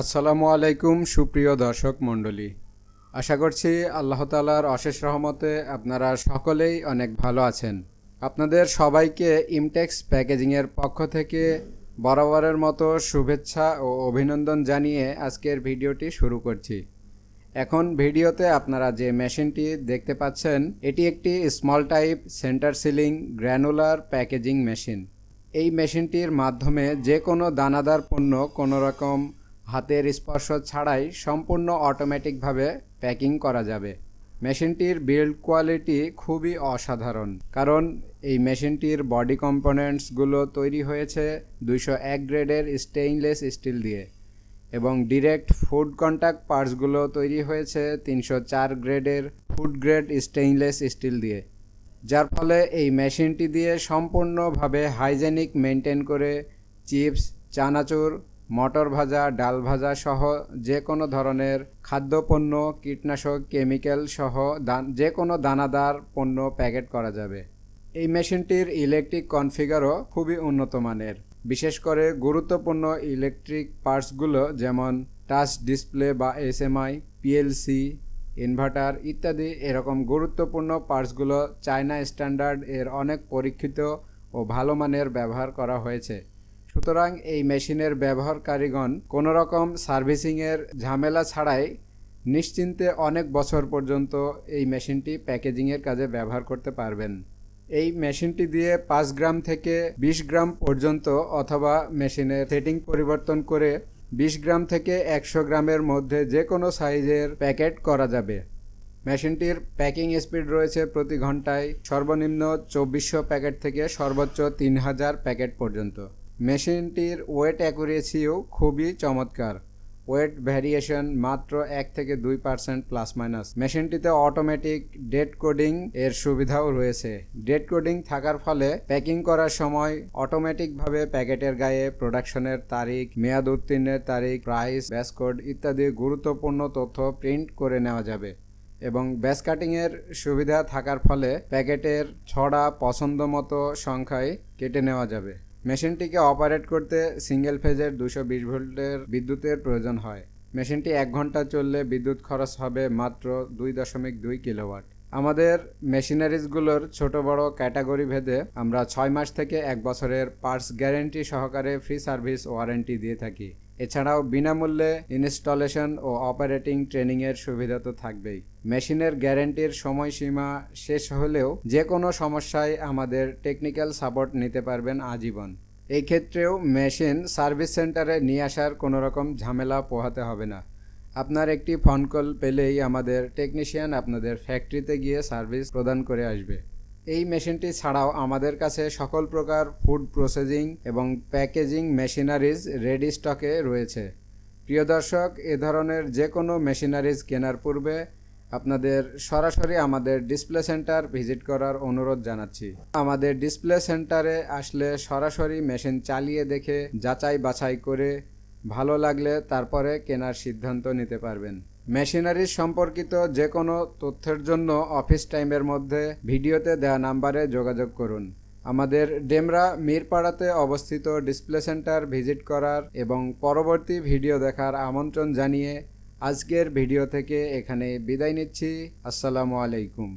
আসসালামু আলাইকুম, সুপ্রিয় দর্শক মণ্ডলী। আশা করছি আল্লাহ তালার অশেষ রহমতে আপনারা সকলেই অনেক ভালো আছেন। আপনাদের সবাইকে ইমটেক্স প্যাকেজিংয়ের পক্ষ থেকে বরাবরের মতো শুভেচ্ছা ও অভিনন্দন জানিয়ে আজকের ভিডিওটি শুরু করছি। এখন ভিডিওতে আপনারা যে মেশিনটি দেখতে পাচ্ছেন, এটি একটি small type centre sealing granular packaging machine এই মেশিনটির মাধ্যমে যে কোনো দানাদার পণ্য কোনো রকম হাতের স্পর্শ ছাড়াই সম্পূর্ণ অটোমেটিকভাবে প্যাকিং করা যাবে। মেশিনটির বিল্ড কোয়ালিটি খুবই অসাধারণ, কারণ এই মেশিনটির বডি কম্পোনেন্টসগুলো তৈরি হয়েছে দুইশো এক গ্রেডের স্টেইনলেস স্টিল দিয়ে। এবং ডিরেক্ট ফুড কন্ট্যাক্ট পার্টসগুলো তৈরি হয়েছে তিনশো চার গ্রেডের ফুড গ্রেড স্টেইনলেস স্টিল দিয়ে। যার ফলে এই মেশিনটি দিয়ে সম্পূর্ণভাবে হাইজেনিক মেনটেন করে চিপস চানাচুর, মটর ভাজা, ডাল ভাজা সহ যে কোনো ধরনের খাদ্যপণ্য, কীটনাশক কেমিক্যাল সহ যে কোনো দানাদার পণ্য প্যাকেট করা যাবে। এই মেশিনটির ইলেকট্রিক কনফিগারও খুবই উন্নত মানের। বিশেষ করে গুরুত্বপূর্ণ ইলেকট্রিক পার্টসগুলো যেমন টাচ ডিসপ্লে বা এসএমআই, পিএলসি, ইনভার্টার ইত্যাদি এরকম গুরুত্বপূর্ণ পার্টসগুলো চায়না স্ট্যান্ডার্ড এর অনেক পরীক্ষিত ও ভালো মানের ব্যবহার করা হয়েছে। সুতরাং এই মেশিনের ব্যবহারকারীগণ কোনো রকম সার্ভিসিংয়ের ঝামেলা ছাড়াই নিশ্চিন্তে অনেক বছর পর্যন্ত এই মেশিনটি প্যাকেজিংয়ের কাজে ব্যবহার করতে পারবেন। এই মেশিনটি দিয়ে পাঁচ গ্রাম থেকে বিশ গ্রাম পর্যন্ত অথবা মেশিনের সেটিং পরিবর্তন করে বিশ গ্রাম থেকে একশো গ্রামের মধ্যে যে কোনো সাইজের প্যাকেট করা যাবে। মেশিনটির প্যাকিং স্পিড রয়েছে প্রতি ঘন্টায় সর্বনিম্ন চব্বিশশো প্যাকেট থেকে সর্বোচ্চ তিন হাজার প্যাকেট পর্যন্ত। মেশিনটির ওয়েট অ্যাকুরেসিও খুবই চমৎকার। ওয়েট ভ্যারিয়েশন মাত্র এক থেকে দুই পার্সেন্ট প্লাস মাইনাস। মেশিনটিতে অটোমেটিক ডেট কোডিং এর সুবিধাও রয়েছে। ডেট কোডিং থাকার ফলে প্যাকিং করার সময় অটোমেটিকভাবে প্যাকেটের গায়ে প্রোডাকশনের তারিখ, মেয়াদ উত্তীর্ণের তারিখ, প্রাইস ব্যাস কোড ইত্যাদি গুরুত্বপূর্ণ তথ্য প্রিন্ট করে নেওয়া যাবে এবং ব্যাস কাটিংয়ের সুবিধা থাকার ফলে প্যাকেটের ছড়া পছন্দ মতো সংখ্যায় কেটে নেওয়া যাবে। মেশিনটিকে অপারেট করতে সিঙ্গেল ফেজের দুশো বিশ ভোল্টের বিদ্যুতের প্রয়োজন হয়। মেশিনটি এক ঘণ্টা চললে বিদ্যুৎ খরচ হবে মাত্র দুই দশমিক দুই কিলোওয়াট। আমাদের মেশিনারিজগুলোর ছোট বড় ক্যাটাগরি ভেদে আমরা ছয় মাস থেকে এক বছরের পার্টস গ্যারেন্টি সহকারে ফ্রি সার্ভিস ওয়ারেন্টি দিয়ে থাকি। এছাড়াও বিনামূল্যে ইনস্টলেশন ও অপারেটিং ট্রেনিংয়ের সুবিধা তো থাকবেই। মেশিনের গ্যারেন্টির সময়সীমা শেষ হলেও যে কোনো সমস্যায় আমাদের টেকনিক্যাল সাপোর্ট নিতে পারবেন আজীবন। এই ক্ষেত্রেও মেশিন সার্ভিস সেন্টারে নিয়ে আসার কোনো রকম ঝামেলা পোহাতে হবে না। আপনার একটি ফোন কল পেলেই আমাদের টেকনিশিয়ান আপনাদের ফ্যাক্টরিতে গিয়ে সার্ভিস প্রদান করে আসবে। এই মেশিনটি ছাড়াও আমাদের কাছে সকল প্রকার ফুড প্রসেসিং এবং প্যাকেজিং মেশিনারিজ রেডি স্টকে রয়েছে। প্রিয় দর্শক, এ ধরনের যে কোনো মেশিনারিজ কেনার পূর্বে আপনাদের সরাসরি আমাদের ডিসপ্লে সেন্টার ভিজিট করার অনুরোধ জানাচ্ছি। আমাদের ডিসপ্লে সেন্টারে আসলে সরাসরি মেশিন চালিয়ে দেখে যাচাই বাছাই করে ভালো লাগলে তারপরে কেনার সিদ্ধান্ত নিতে পারবেন। মেশিনারিজ সম্পর্কিত যে কোনো তথ্যের জন্য অফিস টাইমের মধ্যে ভিডিওতে দেওয়া নাম্বারে যোগাযোগ করুন। আমাদের ডেমরা মিরপাড়াতে অবস্থিত ডিসপ্লে সেন্টার ভিজিট করার এবং পরবর্তী ভিডিও দেখার আমন্ত্রণ জানিয়ে আজকের ভিডিও থেকে এখানে বিদায় নিচ্ছি। আসসালামু আলাইকুম।